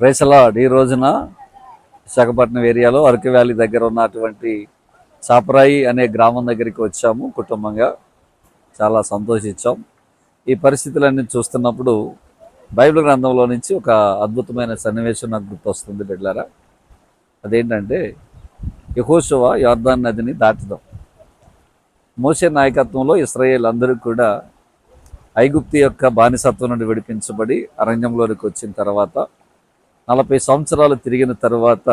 రేసలాడ్ ఈ రోజున విశాఖపట్నం ఏరియాలో అరకు వ్యాలీ దగ్గర ఉన్నటువంటి చాపరాయి అనే గ్రామం దగ్గరికి వచ్చాము కుటుంబంగా. చాలా సంతోషించాం. ఈ పరిస్థితులన్నీ చూస్తున్నప్పుడు బైబిల్ గ్రంథంలో నుంచి ఒక అద్భుతమైన సన్నివేశం నాకు గుర్తొస్తుంది బిడ్లారా అదేంటంటే యహోశవ యోర్ధాన్ నదిని దాటుదాం. మోసే నాయకత్వంలో ఇస్రాయేల్ అందరూ కూడా ఐగుప్తి యొక్క బానిసత్వం నుండి విడిపించబడి అరణ్యంలోనికి వచ్చిన తర్వాత నలభై సంవత్సరాలు తిరిగిన తర్వాత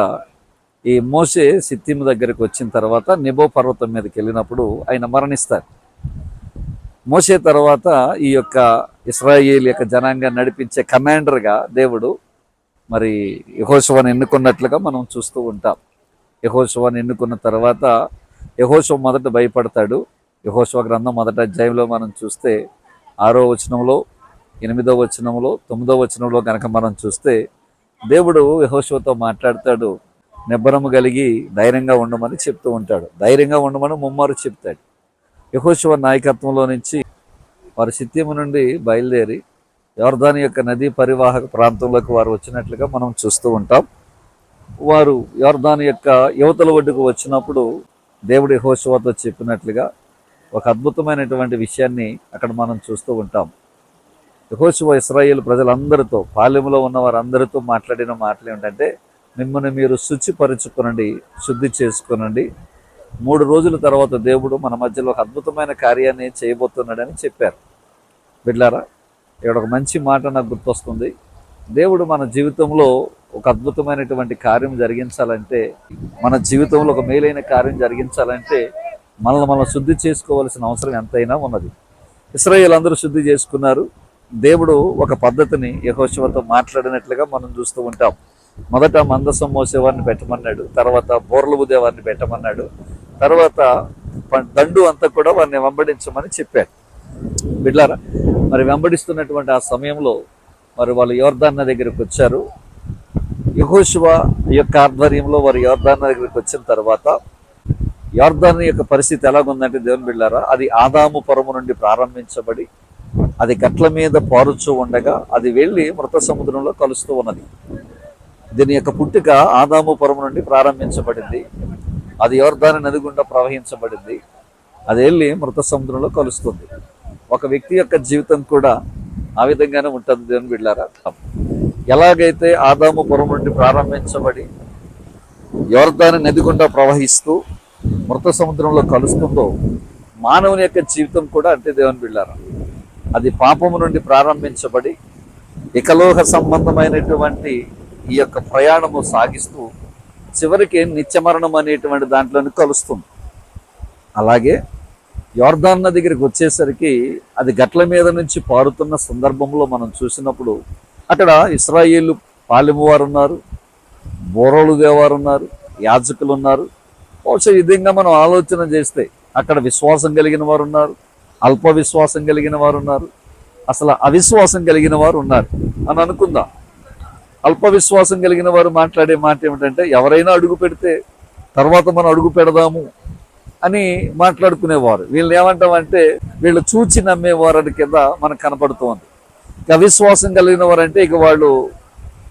ఈ మోసే సిత్తిము దగ్గరికి వచ్చిన తర్వాత నిబో పర్వతం మీదకి వెళ్ళినప్పుడు ఆయన మరణిస్తారు. మోసే తర్వాత ఈ యొక్క ఇస్రాయేల్ యొక్క జనాంగా నడిపించే కమాండర్గా దేవుడు మరి యహోశవాన్ని ఎన్నుకున్నట్లుగా మనం చూస్తూ ఉంటాం. యహోశవాన్ని ఎన్నుకున్న తర్వాత యహోశవ మొదట భయపడతాడు. యహోశవ గ్రంథం మొదట అధ్యాయంలో మనం చూస్తే ఆరో వచనంలో ఎనిమిదో వచనంలో తొమ్మిదో వచనంలో కనుక మనం చూస్తే దేవుడు యహోశివతో మాట్లాడతాడు. నిబ్బరము కలిగి ధైర్యంగా ఉండమని చెప్తూ ఉంటాడు. ధైర్యంగా ఉండమని ముమ్మారు చెప్తాడు. యహోశివ నాయకత్వంలో నుంచి వారి సిత్యము నుండి బయలుదేరి యోర్ధాని యొక్క నదీ పరివాహక ప్రాంతంలోకి వారు వచ్చినట్లుగా మనం చూస్తూ ఉంటాం. వారు యోర్ధాని యొక్క యువతల ఒడ్డుకు వచ్చినప్పుడు దేవుడి యెహోషువతో చెప్పినట్లుగా ఒక అద్భుతమైనటువంటి విషయాన్ని అక్కడ మనం చూస్తూ ఉంటాం. యహోశివ ఇస్రాయేల్ ప్రజలందరితో పాలెములో ఉన్న వారందరితో మాట్లాడిన మాటలు ఏంటంటే మిమ్మల్ని మీరు శుచిపరుచుకునండి శుద్ధి చేసుకునండి. మూడు రోజుల తర్వాత దేవుడు మన మధ్యలో ఒక అద్భుతమైన కార్యాన్ని చేయబోతున్నాడని చెప్పారు. బిడ్లారా ఇక్కడ ఒక మంచి మాట నాకు గుర్తొస్తుంది. దేవుడు మన జీవితంలో ఒక అద్భుతమైనటువంటి కార్యం జరిగించాలంటే మన జీవితంలో ఒక మేలైన కార్యం జరిగించాలంటే మనల్ని మనం శుద్ధి చేసుకోవాల్సిన అవసరం ఎంతైనా ఉన్నది. ఇస్రాయేల్ అందరూ శుద్ధి చేసుకున్నారు. దేవుడు ఒక పద్ధతిని యహోశివతో మాట్లాడినట్లుగా మనం చూస్తూ ఉంటాం. మొదట మందసం మోసేవారిని పెట్టమన్నాడు తర్వాత బోర్లు ఉదేవారిని పెట్టమన్నాడు తర్వాత ప- దండు అంతా కూడా వారిని వెంబడించమని చెప్పాడు. బిడ్లారా మరి వెంబడిస్తున్నటువంటి ఆ సమయంలో మరి వాళ్ళు యోర్దాన్న దగ్గరికి వచ్చారు. యహోశివ యొక్క ఆధ్వర్యంలో వారు యోర్దాన్న దగ్గరికి వచ్చిన తర్వాత యోర్దాన్ యొక్క పరిస్థితి ఎలాగుందంటే దేవుని బిళ్ళారా అది ఆదాము పొరము నుండి ప్రారంభించబడి అది గట్ల మీద పారుచూ ఉండగా అది వెళ్ళి మృత సముద్రంలో కలుస్తూ ఉన్నది. దీని యొక్క పుట్టుక ఆదాము పురము నుండి ప్రారంభించబడింది. అది యోర్దాని నది గుండా ప్రవహించబడింది. అది వెళ్ళి మృత సముద్రంలో కలుస్తుంది. ఒక వ్యక్తి యొక్క జీవితం కూడా ఆ విధంగానే ఉంటుంది దేవుని బిడ్డారా ఎలాగైతే ఆదాము పురం నుండి ప్రారంభించబడి యోర్దాని నది గుండా ప్రవహిస్తూ మృత సముద్రంలో కలుస్తుందో మానవుని యొక్క జీవితం కూడా అంటే దేవుని బిళ్ళారా అది పాపము నుండి ప్రారంభించబడి ఇకలోహ సంబంధమైనటువంటి ఈ యొక్క ప్రయాణము సాగిస్తూ చివరికి నిత్యమరణం అనేటువంటి దాంట్లోని కలుస్తుంది. అలాగే యోర్ధాన్న దగ్గరికి వచ్చేసరికి అది గట్ల మీద నుంచి పారుతున్న సందర్భంలో మనం చూసినప్పుడు అక్కడ ఇస్రాయేలు పాలెమువారు ఉన్నారు బోరలు దేవారు ఉన్నారు యాజకులు ఉన్నారు. బహుశా విధంగా మనం ఆలోచన చేస్తే అక్కడ విశ్వాసం కలిగిన వారు ఉన్నారు అల్ప విశ్వాసం కలిగిన వారు ఉన్నారు అసలు అవిశ్వాసం కలిగిన వారు ఉన్నారు అని అనుకుందాం. అల్ప విశ్వాసం కలిగిన వారు మాట్లాడే మాట ఏమిటంటే ఎవరైనా అడుగు పెడితే తర్వాత మనం అడుగు పెడదాము అని మాట్లాడుకునేవారు. వీళ్ళు ఏమంటామంటే వీళ్ళు చూచి నమ్మేవారని కింద మనకు కనపడుతోంది. ఇక అవిశ్వాసం కలిగిన వారంటే ఇక వాళ్ళు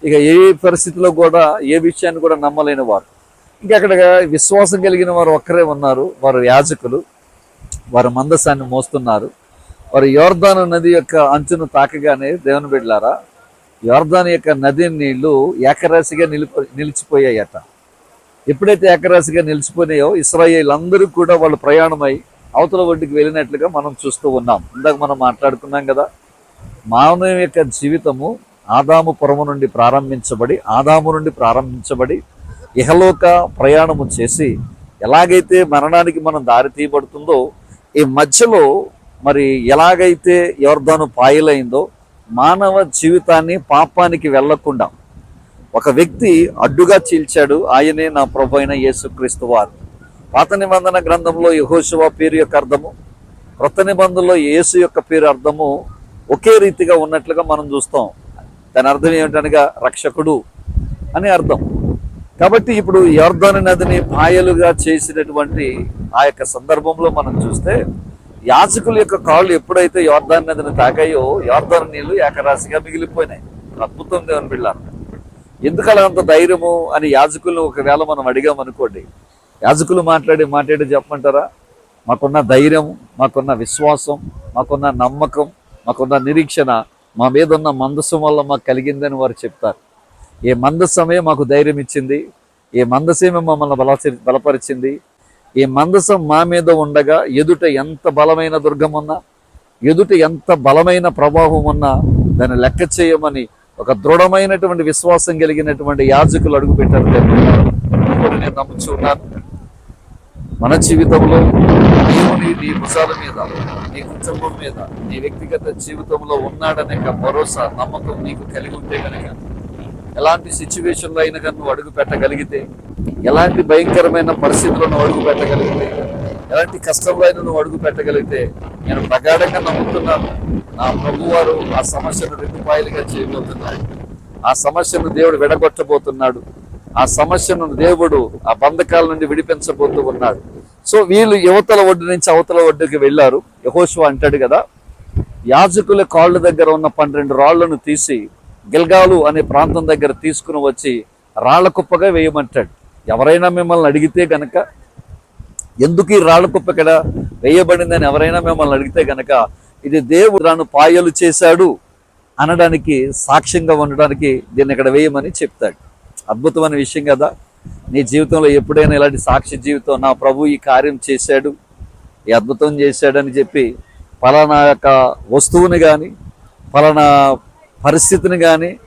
ఇక ఏ పరిస్థితిలో కూడా ఏ విషయాన్ని కూడా నమ్మలేని వారు. ఇంకా అక్కడ విశ్వాసం కలిగిన వారు ఒక్కరే ఉన్నారు వారు యాజకులు. వారు మందసాన్ని మోస్తున్నారు. వారు యోర్ధాను నది యొక్క అంచును తాకగానే దేవుని బిడ్డలారా యోర్ధాను యొక్క నది నీళ్ళు ఏకరాశిగా నిలిపి నిలిచిపోయాయట. ఎప్పుడైతే ఏకరాశిగా నిలిచిపోయినాయో ఇస్రాయేల్ అందరూ కూడా వాళ్ళు ప్రయాణమై అవతల ఒడ్డుకి వెళ్ళినట్లుగా మనం చూస్తూ ఉన్నాం. ఇందాక మనం మాట్లాడుకున్నాం కదా మానవ యొక్క జీవితము ఆదాము పురము నుండి ప్రారంభించబడి ఆదాము నుండి ప్రారంభించబడి ఇహలోక ప్రయాణము చేసి ఎలాగైతే మరణానికి మనం దారి తీయబడుతుందో ఈ మధ్యలో మరి ఎలాగైతే ఎవరిదాను పాయలైందో మానవ జీవితాన్ని పాపానికి వెళ్ళకుండా ఒక వ్యక్తి అడ్డుగా చీల్చాడు. ఆయనే నా ప్రభు అయిన యేసుక్రీస్తు వారు. పాత నిబంధన గ్రంథంలో యహోశివ పేరు యొక్క అర్థము క్రొత్త నిబంధనలో యేసు యొక్క పేరు అర్థము ఒకే రీతిగా ఉన్నట్లుగా మనం చూస్తాం. దాని అర్థం ఏమిటనగా రక్షకుడు అని అర్థం. కాబట్టి ఇప్పుడు యోర్ధన నదిని పాయలుగా చేసినటువంటి ఆ యొక్క సందర్భంలో మనం చూస్తే యాచకుల యొక్క కాళ్ళు ఎప్పుడైతే యోర్దాన్ నదిని తాకాయో యోర్దాన్ నీళ్ళు ఏకరాశిగా మిగిలిపోయినాయి. అద్భుతం దేవుని బిళ్ళారు ఎందుకు అలా అంత ధైర్యము అని యాజకులను ఒకవేళ మనం అడిగామనుకోండి యాజకులు మాట్లాడి మాట్లాడి చెప్పమంటారా? మాకున్న ధైర్యం మాకున్న విశ్వాసం మాకున్న నమ్మకం మాకున్న నిరీక్షణ మా మీద ఉన్న మందసం వల్ల మాకు కలిగిందని వారు చెప్తారు. ఏ మందసమే మాకు ధైర్యం ఇచ్చింది ఏ మందసమే మమ్మల్ని బలపరి బలపరిచింది ఈ మందసం మా మీద ఉండగా ఎదుట ఎంత బలమైన దుర్గం ఉన్నా ఎదుట ఎంత బలమైన ప్రభావం ఉన్నా దాన్ని లెక్క చేయమని ఒక దృఢమైనటువంటి విశ్వాసం కలిగినటువంటి యాజకులు అడుగు పెట్టారు ఇప్పుడు నేను నమ్ముచున్నాను మన జీవితంలో దేవుని నీ భుజాల మీద నీ కుటుంబం మీద నీ వ్యక్తిగత జీవితంలో ఉన్నాడనే భరోసా నమ్మకం నీకు కలిగి ఉంటే కనుక ఎలాంటి సిచ్యువేషన్లో అయినా కానీ నువ్వు అడుగు పెట్టగలిగితే ఎలాంటి భయంకరమైన పరిస్థితుల్లో నువ్వు అడుగు పెట్టగలిగితే ఎలాంటి కష్టంలో అయినా నువ్వు అడుగు పెట్టగలిగితే నేను ప్రగాఢంగా నమ్ముతున్నాను. నా ప్రభువారు ఆ సమస్యను రెండు చేయబోతున్నాడు ఆ సమస్యను దేవుడు విడగొట్టబోతున్నాడు. ఆ సమస్యను దేవుడు ఆ బంధకాల నుండి విడిపించబోతూ ఉన్నాడు. సో వీళ్ళు యువతల ఒడ్డు నుంచి అవతల ఒడ్డుకి వెళ్ళారు. యహోషువ అంటాడు కదా యాజకుల కాళ్ళ దగ్గర ఉన్న పన్నెండు రాళ్ళను తీసి గిల్గాలు అనే ప్రాంతం దగ్గర తీసుకుని వచ్చి రాళ్ళకుప్పగా వేయమంటాడు. ఎవరైనా మిమ్మల్ని అడిగితే గనక ఎందుకు ఈ రాళ్ళకుప్ప ఇక్కడ వేయబడిందని ఎవరైనా మిమ్మల్ని అడిగితే గనక ఇది దేవుడు తాను పాయలు చేశాడు అనడానికి సాక్ష్యంగా ఉండడానికి దీన్ని ఇక్కడ వేయమని చెప్తాడు. అద్భుతమైన విషయం కదా. నీ జీవితంలో ఎప్పుడైనా ఇలాంటి సాక్షి జీవితం నా ప్రభు ఈ కార్యం చేశాడు ఈ అద్భుతం చేశాడని చెప్పి ఫలానా యొక్క వస్తువుని కానీ ఫలానా పరిస్థితిని కానీ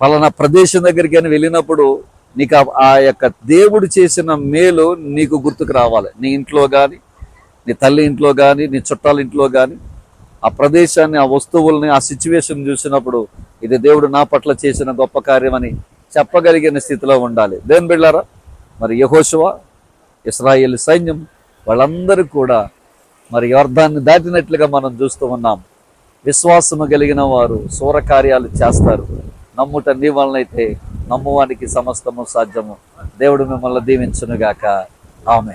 పలానా ప్రదేశం దగ్గరికి కానీ వెళ్ళినప్పుడు నీకు ఆ- ఆ యొక్క దేవుడు చేసిన మేలు నీకు గుర్తుకు రావాలి. నీ ఇంట్లో కానీ నీ తల్లి ఇంట్లో కానీ నీ చుట్టాల ఇంట్లో కానీ ఆ ప్రదేశాన్ని ఆ వస్తువుల్ని ఆ సిచ్యువేషన్ చూసినప్పుడు ఇది దేవుడు నా పట్ల చేసిన గొప్ప కార్యమని చెప్పగలిగిన స్థితిలో ఉండాలి. దేని బిళ్ళారా మరి యహోశివ ఇస్రాయేల్ సైన్యం వాళ్ళందరూ కూడా మరి యోర్ధాన్ని దాటినట్లుగా మనం చూస్తూ ఉన్నాం. విశ్వాసము కలిగిన వారు శూరకార్యాలు చేస్తారు. నమ్ముట నీ వలనైతే నమ్మువానికి సమస్తము సాధ్యము. దేవుడు మిమ్మల్ని దీవించునుగాక. ఆమె